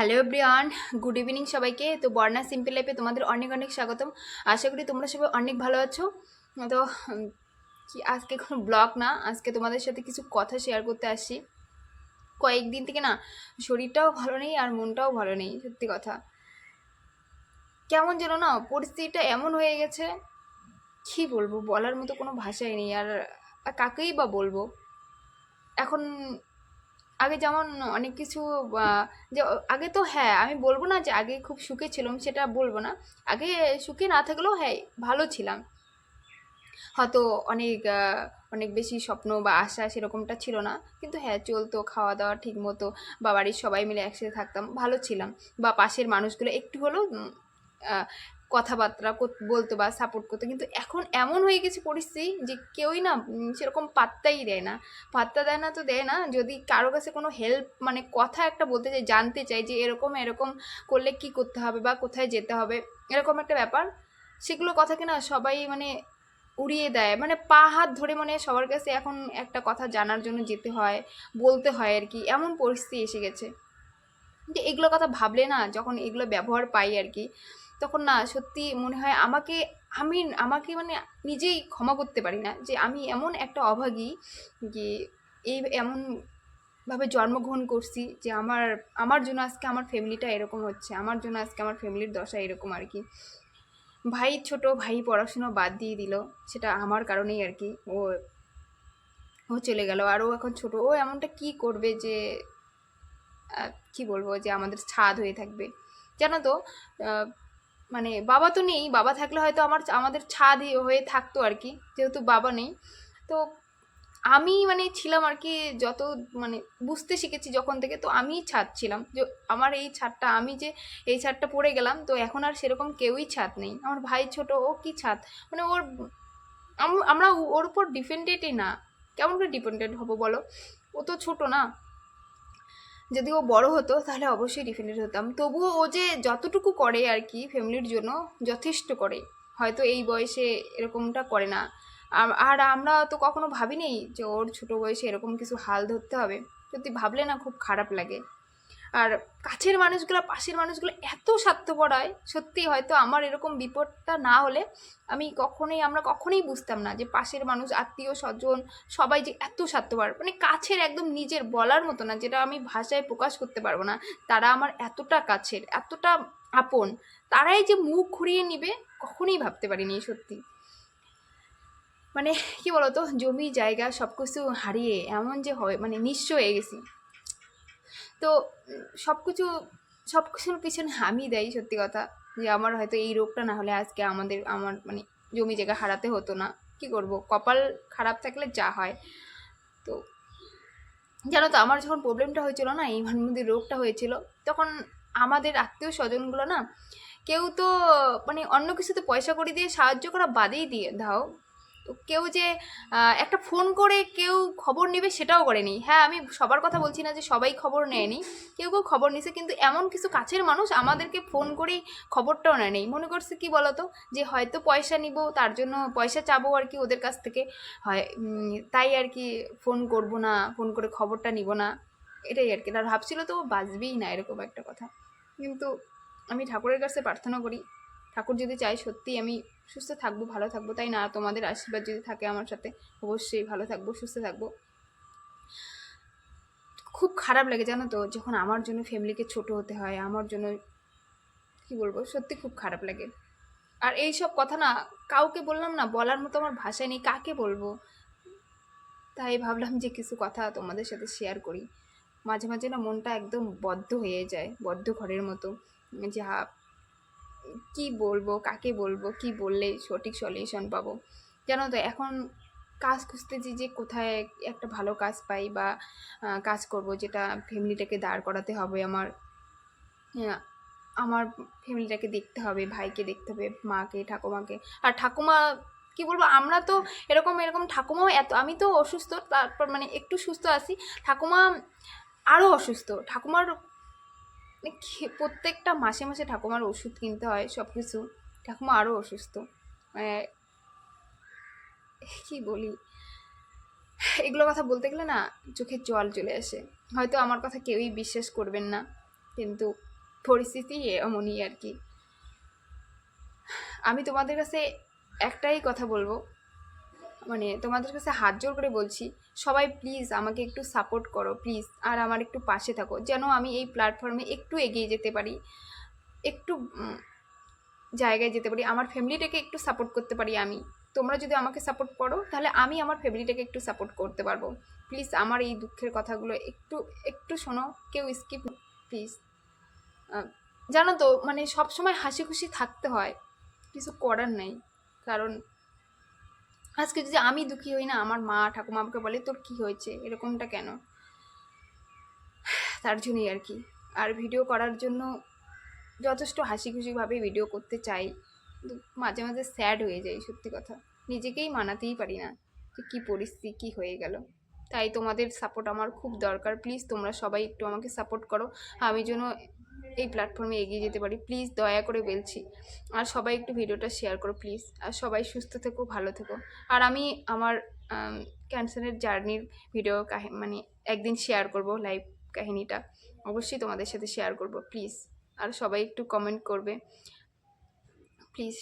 Hello everyone good evening সবাইকে। তো বর্ণা simple লাইফে তোমাদের অনেক অনেক স্বাগতম। আশা করি তোমরা সবাই অনেক ভালো আছো। তো কি আজকে কোনো ব্লগ না, আজকে তোমাদের সাথে কিছু কথা শেয়ার করতে আসছি। কয়েকদিন থেকে না, শরীরটাও ভালো নেই আর মনটাও ভালো নেই, সত্যি কথা। কেমন যেন না, পরিস্থিতিটা এমন হয়ে গেছে, কি বলব, বলার মতো কোনো ভাষাই নেই। আর কাকেই বা বলব? এখন আগে যেমন অনেক কিছু যে আগে তো হ্যাঁ আমি বলব না যে আগে খুব সুখে ছিলাম, সেটা বলব না। আগে সুখে না থাকলেও হ্যাঁ ভালো ছিলাম। হয়তো অনেক অনেক বেশি স্বপ্ন বা আশা সেরকমটা ছিল না। কিন্তু হ্যাঁ চলতো খাওয়া দাওয়া ঠিক মতো, বা বাড়ির সবাই মিলে একসাথে থাকতাম, ভালো ছিলাম। বা পাশের মানুষগুলো একটু হলেও কথাবার্তা বলতো বা সাপোর্ট করতো। কিন্তু এখন এমন হয়ে গেছে পরিস্থিতি যে কেউই না সেরকম পাত্তাই দেয় না। পাত্তা দেয় না তো দেয় না। যদি কারও কাছে কোনো হেল্প মানে কথা একটা বলতে চাই জানতে চাই যে এরকম এরকম করলে কি করতে হবে বা কোথায় যেতে হবে, এরকম একটা ব্যাপার, সেগুলো কথাকে না সবাই মানে উড়িয়ে দেয়। মানে পা হাত ধরে মানে সবার কাছে এখন একটা কথা জানার জন্য যেতে হয়, বলতে হয় আর কি। এমন পরিস্থিতি এসে গেছে। যে এগুলো কথা ভাবলে না যখন এগুলো ব্যবহার পাই আর কি তখন না সত্যি মনে হয় আমাকে, আমি, আমাকে মানে নিজেই ক্ষমা করতে পারি না যে আমি এমন একটা অভাগী যে এই এমন ভাবে জন্মগ্রহণ করছি যে আমার আমার জন্য আজকে আমার ফ্যামিলিটা এরকম হচ্ছে, আমার জন্য আজকে আমার ফ্যামিলির দশা এরকম আর কি। ভাই ছোট, ভাই পড়াশুনো বাদ দিয়ে দিল, সেটা আমার কারণেই আর কি। ও ও চলে গেল আর ও এখন ছোট, ও এমনটা কি করবে যে কি বলব যে আমাদের ছাদ হয়ে থাকবে। জানো তো মানে বাবা তো নেই, বাবা থাকলে হয়তো আমার আমাদের ছাদ হয়ে থাকতো আর কি, যেহেতু বাবা নেই। তো আমি মানে ছিলাম আর কি যত মানে বুঝতে শিখেছি যখন থেকে, তো আমিই ছাদ ছিলাম। যে আমার এই ছাদটা, আমি যে এই ছাদটা পড়ে গেলাম, তো এখন আর সেরকম কেউই ছাদ নেই। আমার ভাই ছোট, ও কি ছাদ? মানে ওর আম- আমরা ওর উপর ডিপেন্ডেন্টই না। কেমন করে ডিপেন্ডেন্ট হব বলো? ও তো ছোট না। যদি ও বড় হতো, তাহলে অবশ্যই ডিপেন্ডেন্ট হতাম। তবুও ও যে যতটুকু করে আর কি ফ্যামিলির জন্য, যথেষ্ট করে। হয়তো এই বয়সে এরকমটা করে না। আর আমরা তো কখনো ভাবিনি যে ওর ছোট বয়সে এরকম কিছু হাল ধরতে হবে। সত্যি ভাবলে না খুব খারাপ লাগে। আর কাছের মানুষগুলো, পাশের মানুষগুলো এত স্বার্থপর হয় সত্যি হয়তো আমার এরকম বিপদটা না হলে আমি কখনোই, আমরা কখনোই বুঝতাম না যে পাশের মানুষ, আত্মীয় স্বজন সবাই যে এত স্বার্থপর। মানে কাছের একদম নিজের বলার মতো না, যেটা আমি ভাষায় প্রকাশ করতে পারব না। তারা আমার এতটা কাছের, এতটা আপন, তারাই যে মুখ ঘুরিয়ে নিবে, কখনোই ভাবতে পারিনি সত্যি। মানে কি বলতো, জমি, জায়গা সব কিছু হারিয়ে এমন যে হয় মানে নিঃস্ব হয়ে গেছি। তো সব কিছু সব কিছুর পিছনে আমি দেয়, সত্যি কথা। যে আমার হয়তো এই রোগটা না হলে আজকে আমাদের, আমার মানে জমি জায়গা হারাতে হতো না। কি করব? কপাল খারাপ থাকলে যা হয়। তো জানো তো, আমার যখন প্রবলেমটা হয়েছিল না, এই মধ্যে রোগটা হয়েছিল, তখন আমাদের আত্মীয় স্বজনগুলো না, কেউ তো মানে অন্য কিছুতে পয়সা করে দিয়ে সাহায্য করা বাদেই দিয়ে, দাও। তো কেউ যে একটা ফোন করে কেউ খবর নেবে সেটাও করেনি। হ্যাঁ আমি সবার কথা বলছি না যে সবাই খবর নেয়নি। কেউ কেউ খবর নিছে কিন্তু এমন কিছু কাছের মানুষ আমাদেরকে ফোন করেই খবরটাও নেয়নি। মনে করছে কি বলতো? যে হয়তো পয়সা নিব, তার জন্য পয়সা চাবো আর কি ওদের কাছ থেকে। হয় তাই আর কি ফোন করব না, ফোন করে খবরটা নিব না। এটাই আর কি। তার ভাবছিল তো বাঁচবেই না, এরকম একটা কথা। কিন্তু আমি ঠাকুরের কাছে প্রার্থনা করি ঠাকুর যদি চাই সত্যি আমি সুস্থ থাকব, ভালো থাকব, তাই না? তোমাদের আশীর্বাদ যদি থাকে আমার সাথে, অবশ্যই ভালো থাকব, সুস্থ থাকব। খুব খারাপ লাগে জানো তো, যখন আমার জন্য ফ্যামিলিকে ছোট হতে হয়, আমার জন্য, কি বলব, সত্যি খুব খারাপ লাগে। আর এই সব কথা না, কাউকে বললাম না, বলার মতো আমার ভাষায় নেই, কাকে বলব? তাই ভাবলাম যে কিছু কথা তোমাদের সাথে শেয়ার করি। মাঝে মাঝে না মনটা একদম বদ্ধ হয়ে যায়, বদ্ধ ঘরের মতো। যে কি বলব, কাকে বলব, কি বললে সঠিক সলিউশন পাবো? জানো তো এখন কাজ খুঁজতেছি যে কোথায় একটা ভালো কাজ পাই বা কাজ করব যেটা ফ্যামিলিটাকে দাঁড় করাতে হবে আমার। আমার ফ্যামিলিটাকে দেখতে হবে, ভাইকে দেখতে হবে, মাকে, ঠাকুমাকে। আর ঠাকুমা, কি বলব, আমরা তো এরকম এরকম ঠাকুমাও এত, আমি তো অসুস্থ, তারপর মানে একটু সুস্থ আছি। ঠাকুমা আরও অসুস্থ। ঠাকুমার প্রত্যেকটা মাসে মাসে ঠাকুমার ওষুধ কিনতে হয় সব কিছু ঠাকুমা আরও অসুস্থ। মানে কি বলি? এগুলো কথা বলতে গেলে না, চোখে জল চলে আসে। হয়তো আমার কথা কেউই বিশ্বাস করবেন না, কিন্তু পরিস্থিতি এমনই আর কি। আমি তোমাদের কাছে একটাই কথা বলব মানে তোমাদের কাছে হাত জোর করে বলছি, সবাই প্লিজ আমাকে একটু সাপোর্ট করো প্লিজ আর আমার একটু পাশে থাকো, যেন আমি এই প্ল্যাটফর্মে একটু এগিয়ে যেতে পারি, একটু জায়গায় যেতে পারি, আমার ফ্যামিলিটাকে একটু সাপোর্ট করতে পারি আমি। তোমরা যদি আমাকে সাপোর্ট করো, তাহলে আমি আমার ফ্যামিলিটাকে একটু সাপোর্ট করতে পারব। প্লিজ আমার এই দুঃখের কথাগুলো একটু একটু শোনো, কেউ স্কিপ প্লিজ জানো তো মানে সব সময় হাসি খুশি থাকতে হয়, কিছু করার নেই, কারণ আজকে যদি আমি দুঃখী হই না, আমার মা, ঠাকুমা আমাকে বলে, তোর কি হয়েছে? এরকমটা কেন? তার জন্যই আর কি। আর ভিডিও করার জন্য যথেষ্ট হাসি খুশিভাবে ভিডিও করতে চাই। মাঝে মাঝে স্যাড হয়ে যাই, সত্যি কথা। নিজেকেই মানাতেই পারি না যে কী পরিস্থিতি, কী হয়ে গেল। তাই তোমাদের সাপোর্ট আমার খুব দরকার। প্লিজ তোমরা সবাই একটু আমাকে সাপোর্ট করো। আমি যেন এই প্ল্যাটফর্মে এগিয়ে যেতে পারি। প্লিজ দয়া করে বলছি, আর সবাই একটু ভিডিওটা শেয়ার করো প্লিজ আর সবাই সুস্থ থেকো, ভালো থেকো। আর আমি আমার ক্যান্সারের জার্নির ভিডিও কাহি মানে একদিন শেয়ার করব লাইভ কাহিনীটা। অবশ্যই তোমাদের সাথে শেয়ার করব প্লিজ আর সবাই একটু কমেন্ট করবে। প্লিজ